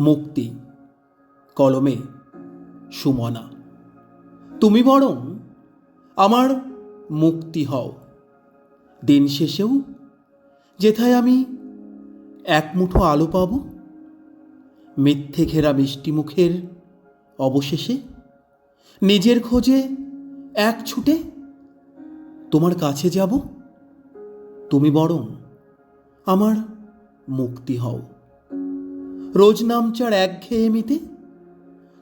মুক্তি। কলমে সুমনা। তুমি বরং আমার মুক্তি হও। দিন শেষেও যেথায় আমি এক মুঠো আলো পাব মিথ্যে ঘেরা মিষ্টি মুখের অবশেষে নিজের খোঁজে এক ছুটে তোমার কাছে যাব। তুমি বরং আমার মুক্তি হও। রোজ নামচার একঘেয়েমিতে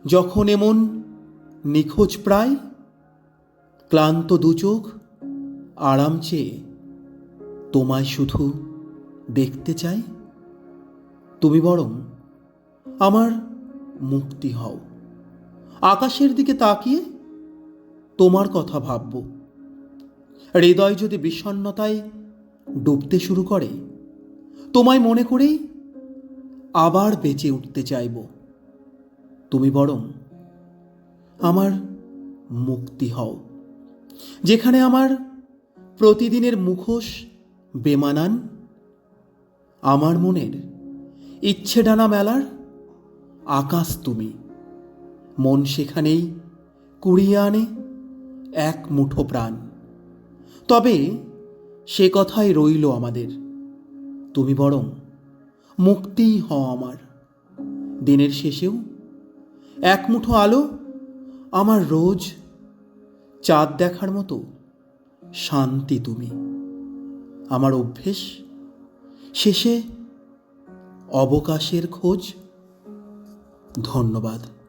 যখন এমন নিখোঁজ প্রায়, ক্লান্ত দুচোখ আরাম চেয়ে তোমায় শুধু দেখতে চাই? তুমি বরং আমার মুক্তি হও। আকাশের দিকে তাকিয়ে তোমার কথা ভাবব। হৃদয় যদি বিষণ্ণতায় ডুবতে শুরু করে, তোমায় মনে করেই আবার বেঁচে উঠতে চাইব। তুমি বরং আমার মুক্তি হও, যেখানে আমার প্রতিদিনের মুখোশ বেমানান, আমার মনের ইচ্ছে ডানা মেলার আকাশ তুমি, মন সেখানেই কুড়িয়ে আনে এক মুঠো প্রাণ। তবে সে কথাই রইল আমাদের, তুমি বরং মুক্তিই হও আমার। দিনের শেষেও এক মুঠো আলো আমার রোজ চাঁদ দেখার মতো শান্তি তুমি। আমার অভ্যেস শেষে অবকাশের খোঁজ। ধন্যবাদ।